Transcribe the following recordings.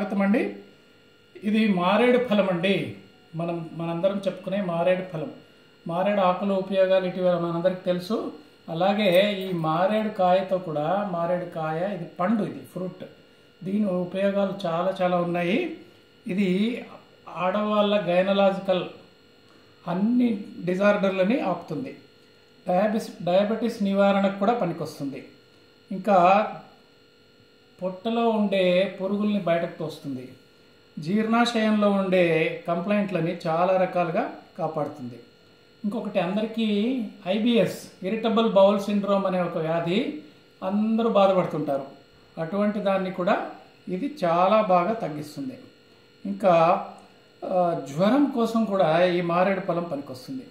స్వాగతం అండి ఇది మారేడు ఫలం అండి మనం మనందరం చెప్పుకునే మారేడు ఫలం. మారేడు ఆకుల ఉపయోగాలు ఇటీవల మనందరికి తెలుసు. అలాగే ఈ మారేడు కాయతో కూడా మారేడు కాయ ఇది పండు ఇది ఫ్రూట్. దీని ఉపయోగాలు చాలా చాలా ఉన్నాయి. ఇది ఆడవాళ్ళ గైనలాజికల్ అన్ని డిజార్డర్లని ఆపుతుంది. డయాబెస్ డయాబెటీస్ నివారణకు కూడా పనికొస్తుంది. ఇంకా పొట్టలో ఉండే పురుగుల్ని బయటకు తోస్తుంది. జీర్ణాశయంలో ఉండే కంప్లైంట్లని చాలా రకాలుగా కాపాడుతుంది. ఇంకొకటి అందరికీ ఐబిఎస్ ఇరిటబుల్ బౌల్ సిండ్రోమ్ అనే ఒక వ్యాధి అందరూ బాధపడుతుంటారు. అటువంటి దాన్ని కూడా ఇది చాలా బాగా తగ్గిస్తుంది. ఇంకా జ్వరం కోసం కూడా ఈ మారేడు ఫలం పనికొస్తుంది.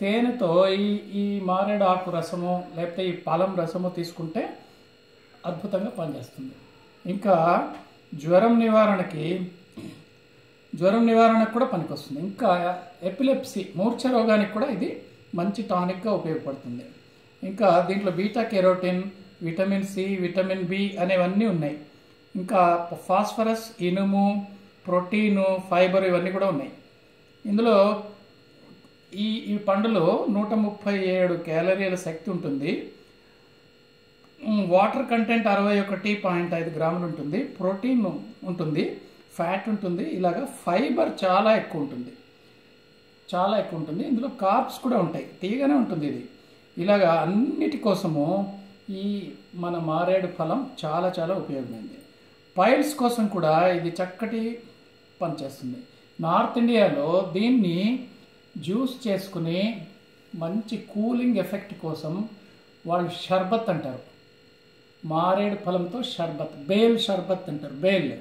తేనెతో ఈ ఈ మారేడు ఆకు రసము లేకపోతే ఈ ఫలం రసము తీసుకుంటే అద్భుతంగా పనిచేస్తుంది. ఇంకా జ్వరం నివారణకి జ్వరం నివారణకు కూడా పనికొస్తుంది. ఇంకా ఎపిలెప్సీ మూర్ఛ రోగానికి కూడా ఇది మంచి టానిక్గా ఉపయోగపడుతుంది. ఇంకా దీంట్లో beta carotene vitamin C vitamin B అనేవన్నీ ఉన్నాయి. ఇంకా ఫాస్ఫరస్ ఇనుము ప్రోటీను ఫైబర్ ఇవన్నీ కూడా ఉన్నాయి. ఇందులో ఈ ఈ పండులో నూట ముప్పై ఏడు క్యాలరీల శక్తి ఉంటుంది. వాటర్ కంటెంట్ అరవై ఒకటి పాయింట్ ఐదు గ్రాములు ఉంటుంది ప్రోటీన్ ఉంటుంది ఫ్యాట్ ఉంటుంది ఇలాగా ఫైబర్ చాలా ఎక్కువ ఉంటుంది. చాలా ఎక్కువ ఉంటుంది. ఇందులో కార్బ్స్ కూడా ఉంటాయి. తీయగానే ఉంటుంది ఇది. ఇలాగా అన్నిటి కోసము ఈ మన మారేడు ఫలం చాలా చాలా ఉపయోగమైంది. పైల్స్ కోసం కూడా ఇది చక్కటి పనిచేస్తుంది నార్త్ ఇండియాలో దీన్ని జ్యూస్ చేసుకుని మంచి కూలింగ్ ఎఫెక్ట్ కోసం వాళ్ళు షర్బత్ అంటారు. మారేడు ఫలంతో షర్బత్. బేల్ షర్బత్ అంటారు. బేల్.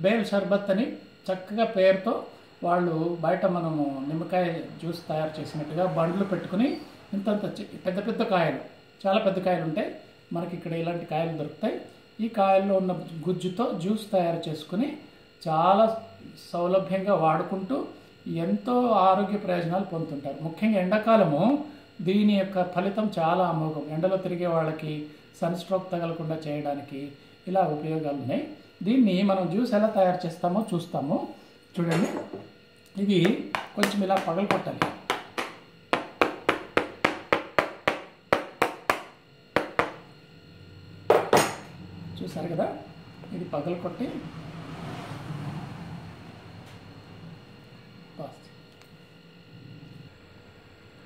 బేల్ షర్బత్ అని చక్కగా పేరుతో వాళ్ళు బయట మనము నిమ్మకాయ జ్యూస్ తయారు చేసినట్టుగా బండ్లు పెట్టుకుని ఇంతంత పెద్ద పెద్ద కాయలు చాలా పెద్ద కాయలు ఉంటాయి. మనకి ఇక్కడ ఇలాంటి కాయలు దొరుకుతాయి. ఈ కాయల్లో ఉన్న గుజ్జుతో జ్యూస్ తయారు చేసుకుని చాలా సౌలభ్యంగా వాడుకుంటూ ఎంతో ఆరోగ్య ప్రయోజనాలు పొందుతుంటారు. ముఖ్యంగా ఎండాకాలము దీని యొక్క ఫలితం చాలా అమోఘం. ఎండలో తిరిగే వాళ్ళకి సన్ స్ట్రోక్ తగలకుండా చేయడానికి ఇలా ఉపయోగాలు ఉన్నాయి. దీన్ని మనం జ్యూస్ ఎలా తయారు చేస్తామో చూస్తాము. చూడండి. ఇది కొంచెం ఇలా పగలు కొట్టాలి. చూసారు కదా? ఇది పగలు కొట్టి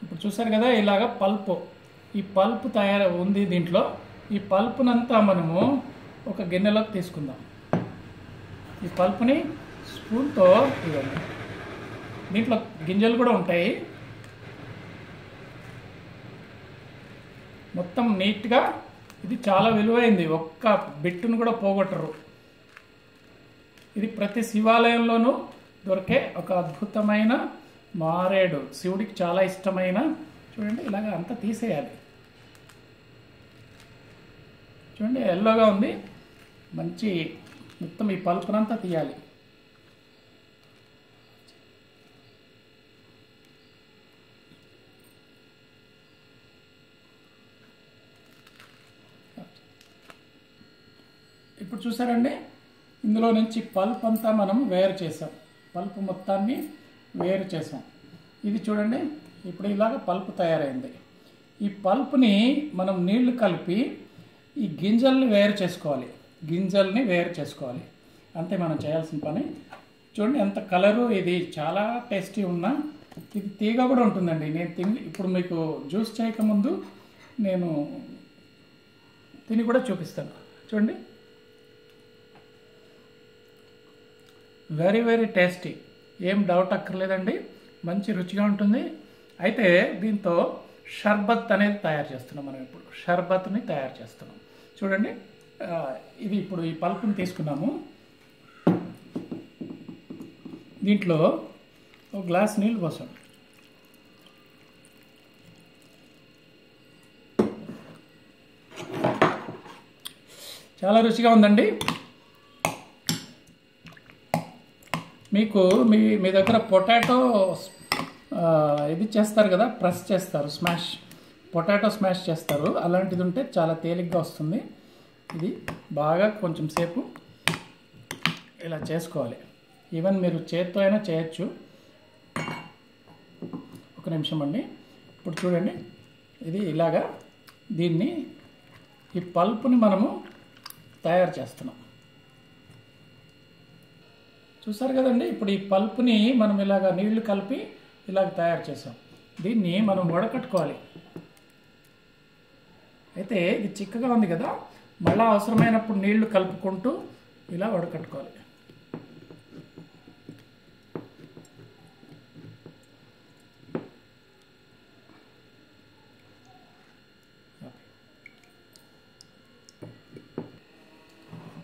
ఇప్పుడు చూసారు కదా ఇలాగ పల్ప్. ఈ పల్ప్ తయారు ఉంది దీంట్లో. ఈ పల్పునంతా మనము ఒక గిన్నెలోకి తీసుకుందాం. ఈ పల్పుని స్పూన్తో ఇవ్వండి దీంట్లో గింజలు కూడా ఉంటాయి. మొత్తం నీట్గా ఇది చాలా విలువైంది. ఒక్క బిట్టును కూడా పోగొట్టరు. ఇది ప్రతి శివాలయంలోనూ దొరికే ఒక అద్భుతమైన మారేడు. శివుడికి చాలా ఇష్టమైన చూడండి ఇలాగ అంతా తీసేయాలి. చూడండి ఎల్లోగా ఉంది. మంచి మొత్తం ఈ పలుపునంతా తీయాలి. ఇప్పుడు చూసారండి ఇందులో నుంచి పల్ప్ అంతా మనం వేరు చేసాం. పల్ప్ మొత్తాన్ని వేరు చేసాం. ఇది చూడండి ఇప్పుడు ఇలాగ పల్ప్ తయారైంది. ఈ పల్ప్ని మనం నీళ్ళు కలిపి ఈ గింజల్ని వేరు చేసుకోవాలి. గింజల్ని వేరు చేసుకోవాలి. అంతే మనం చేయాల్సిన పని. చూడండి ఎంత కలరు ఇది చాలా టేస్టీ ఉన్నా ఇది తీగ కూడా ఉంటుందండి. నేను తిని ఇప్పుడు మీకు జ్యూస్ చేయకముందు నేను తిని కూడా చూపిస్తాను. చూడండి. Very very tasty. ఏం డౌట్ అక్కర్లేదండి. మంచి రుచిగా ఉంటుంది. అయితే దీంతో షర్బత్ అనేది తయారు చేస్తున్నాం మనం ఇప్పుడు. షర్బత్ని తయారు చేస్తున్నాం. చూడండి ఇది ఇప్పుడు ఈ పల్పుని తీసుకున్నాము. దీంట్లో ఒక గ్లాస్ నీళ్ళు పోసాం. చాలా రుచిగా ఉందండి. మీకు మీ మీ దగ్గర పొటాటో ఇది చేస్తారు కదా ప్రెస్ చేస్తారు స్మాష్ పొటాటో స్మాష్ చేస్తారు. అలాంటిది ఉంటే చాలా తేలిగ్గా వస్తుంది. ఇది బాగా కొంచెం సేపు ఇలా చేసుకోవాలి. ఈవెన్ మీరు చేత్తో అయినా చేయొచ్చు. ఒక నిమిషం అండి. ఇప్పుడు చూడండి. ఇది ఇలాగా దీన్ని ఈ పల్పుని మనము తయారు చేస్తున్నాం. చూసారు కదండి? ఇప్పుడు ఈ పల్పుని మనం ఇలాగ నీళ్ళు కలిపి ఇలాగ తయారు చేసాం దీన్ని మనం వడకట్టుకోవాలి. అయితే ఇది చిక్కగా ఉంది కదా మళ్ళీ అవసరమైనప్పుడు నీళ్ళు కలుపుకుంటూ ఇలా వడకట్టుకోవాలి.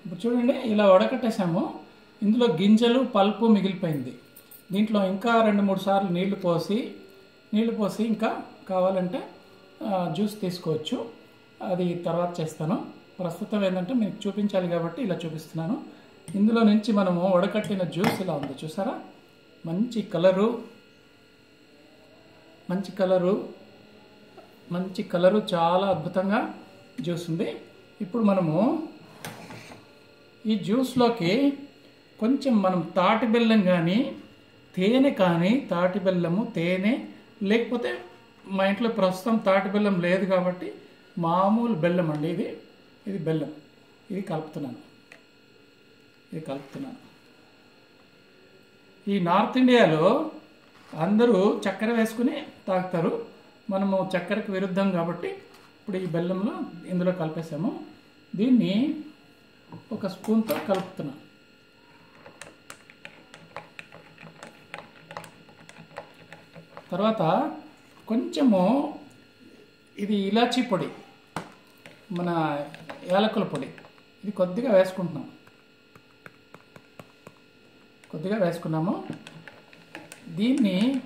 ఇప్పుడు చూడండి ఇలా వడకట్టేసాము ఇందులో గింజలు పల్పు మిగిలిపోయింది. దీంట్లో ఇంకా రెండు మూడు సార్లు నీళ్ళు పోసి నీళ్ళు పోసి ఇంకా కావాలంటే జ్యూస్ తీసుకోవచ్చు. అది తర్వాత చేస్తాను. ప్రస్తుతం ఏంటంటే మీకు చూపించాలి కాబట్టి ఇలా చూపిస్తున్నాను. ఇందులో నుంచి మనము వడకట్టిన జ్యూస్ ఇలా ఉంది. చూసారా? మంచి కలరు మంచి కలరు మంచి కలరు చాలా అద్భుతంగా జ్యూస్ ఉంది. ఇప్పుడు మనము ఈ జ్యూస్లోకి కొంచెం మనం తాటి బెల్లం కానీ తేనె కానీ తాటి బెల్లము తేనె లేకపోతే మా ఇంట్లో ప్రస్తుతం తాటి బెల్లం లేదు కాబట్టి మామూలు బెల్లం అండి ఇది. ఇది బెల్లం. ఇది కలుపుతున్నాను. ఇది కలుపుతున్నాను. ఈ నార్త్ ఇండియాలో అందరూ చక్కెర వేసుకుని తాగుతారు. మనము చక్కెరకు విరుద్ధం కాబట్టి ఇప్పుడు ఈ బెల్లంలో ఇందులో కలిపేసాము. దీన్ని ఒక స్పూన్తో కలుపుతున్నాను. తర్వాత కొంచెము ఇది ఇలాచీ పొడి మన యాలకుల పొడి ఇది కొద్దిగా వేసుకుంటున్నాం. కొద్దిగా వేసుకున్నాము. దీన్ని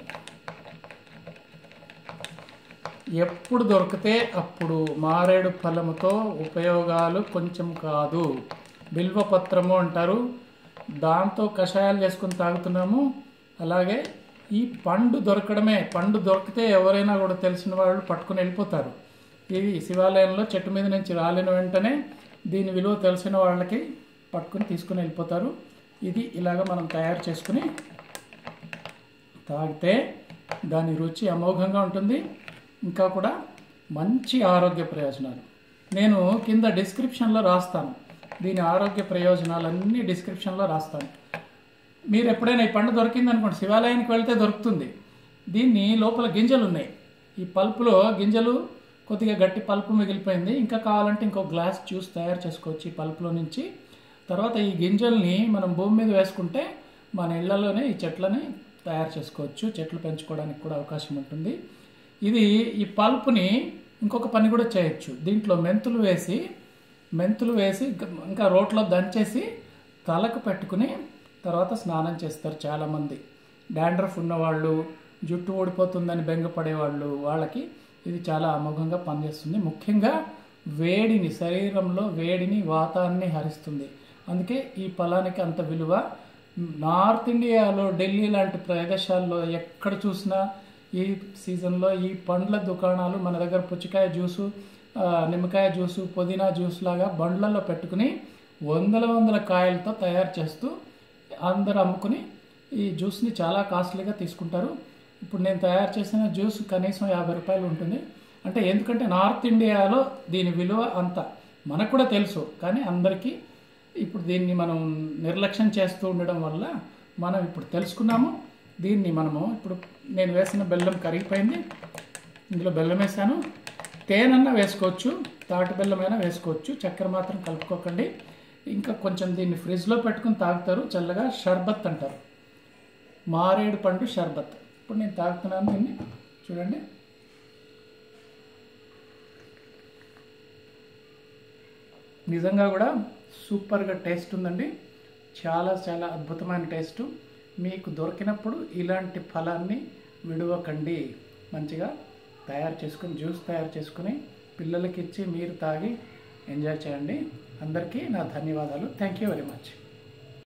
ఎప్పుడు దొరికితే అప్పుడు మారేడు ఫలముతో ఉపయోగాలు కొంచెం కాదు. బిల్వపత్రము అంటారు. దాంతో కషాయాలు చేసుకుని తాగుతున్నాము. అలాగే ఈ పండు దొరకడమే పండు దొరికితే ఎవరైనా కూడా తెలిసిన వాళ్ళు పట్టుకుని వెళ్ళిపోతారు. ఇది శివాలయంలో చెట్టు మీద నుంచి రాలిన వెంటనే దీని విలువ తెలిసిన వాళ్ళకి పట్టుకుని తీసుకుని వెళ్ళిపోతారు. ఇది ఇలాగ మనం తయారు చేసుకుని తాగితే దాని రుచి అమోఘంగా ఉంటుంది. ఇంకా కూడా మంచి ఆరోగ్య ప్రయోజనాలు. నేను కింద డిస్క్రిప్షన్లో రాస్తాను. దీని ఆరోగ్య ప్రయోజనాలన్నీ డిస్క్రిప్షన్లో రాస్తాను. మీరు ఎప్పుడైనా ఈ పండు దొరికింది అనుకోండి శివాలయానికి వెళ్తే దొరుకుతుంది. దీన్ని లోపల గింజలు ఉన్నాయి. ఈ పల్పులో గింజలు కొద్దిగా గట్టి పల్పు మిగిలిపోయింది. ఇంకా కావాలంటే ఇంకో గ్లాస్ జ్యూస్ తయారు చేసుకోవచ్చు ఈ పల్పులో నుంచి. తర్వాత ఈ గింజల్ని మనం భూమి మీద వేసుకుంటే మన ఇళ్ళలోనే ఈ చెట్లని తయారు చేసుకోవచ్చు. చెట్లు పెంచుకోవడానికి కూడా అవకాశం ఉంటుంది. ఇది ఈ పల్పుని ఇంకొక పని కూడా చేయొచ్చు. దీంట్లో మెంతులు వేసి మెంతులు వేసి ఇంకా రోట్లో దంచేసి తలకు పెట్టుకుని తర్వాత స్నానం చేస్తారు చాలామంది. డాండ్రఫ్ ఉన్నవాళ్ళు జుట్టు ఓడిపోతుందని బెంగపడేవాళ్ళు వాళ్ళకి ఇది చాలా అమోఘంగా పనిచేస్తుంది. ముఖ్యంగా వేడిని శరీరంలో వేడిని వాతాన్ని హరిస్తుంది. అందుకే ఈ ఫలానికి అంత విలువ. నార్త్ ఇండియాలో ఢిల్లీ లాంటి ప్రదేశాల్లో ఎక్కడ చూసినా ఈ సీజన్లో ఈ పండ్ల దుకాణాలు మన దగ్గర పుచ్చకాయ జ్యూసు నిమ్మకాయ జ్యూసు పుదీనా జ్యూస్ లాగా బండ్లలో పెట్టుకుని వందల వందల కాయలతో తయారు చేస్తూ అందరూ అమ్ముకుని ఈ జ్యూస్ని చాలా కాస్ట్లీగా తీసుకుంటారు. ఇప్పుడు నేను తయారు చేసిన జ్యూస్ కనీసం యాభై రూపాయలు ఉంటుంది. అంటే ఎందుకంటే నార్త్ ఇండియాలో దీని విలువ అంత మనకు కూడా తెలుసు. కానీ అందరికీ ఇప్పుడు దీన్ని మనం నిర్లక్ష్యం చేస్తూ ఉండడం వల్ల మనం ఇప్పుడు తెలుసుకున్నాము. దీన్ని మనము ఇప్పుడు నేను వేసిన బెల్లం కరిగిపోయింది. ఇందులో బెల్లం వేసాను తేనన్నా వేసుకోవచ్చు. తాటి బెల్లమైనా వేసుకోవచ్చు. చక్కెర మాత్రం కలుపుకోకండి. ఇంకా కొంచెం దీన్ని ఫ్రిడ్జ్లో పెట్టుకుని తాగుతారు చల్లగా షర్బత్ అంటారు. మారేడు పండు షర్బత్. ఇప్పుడు నేను తాగుతున్నాను దీన్ని. చూడండి. నిజంగా కూడా సూపర్గా టేస్ట్ ఉందండి. చాలా చాలా అద్భుతమైన టేస్ట్. మీకు దొరికినప్పుడు ఇలాంటి ఫలాన్ని విడవకండి. మంచిగా తయారు చేసుకుని జ్యూస్ తయారు చేసుకుని పిల్లలకి ఇచ్చి మీరు తాగి ఎంజాయ్ చేయండి. అందరికీ నా ధన్యవాదాలు. Thank you very much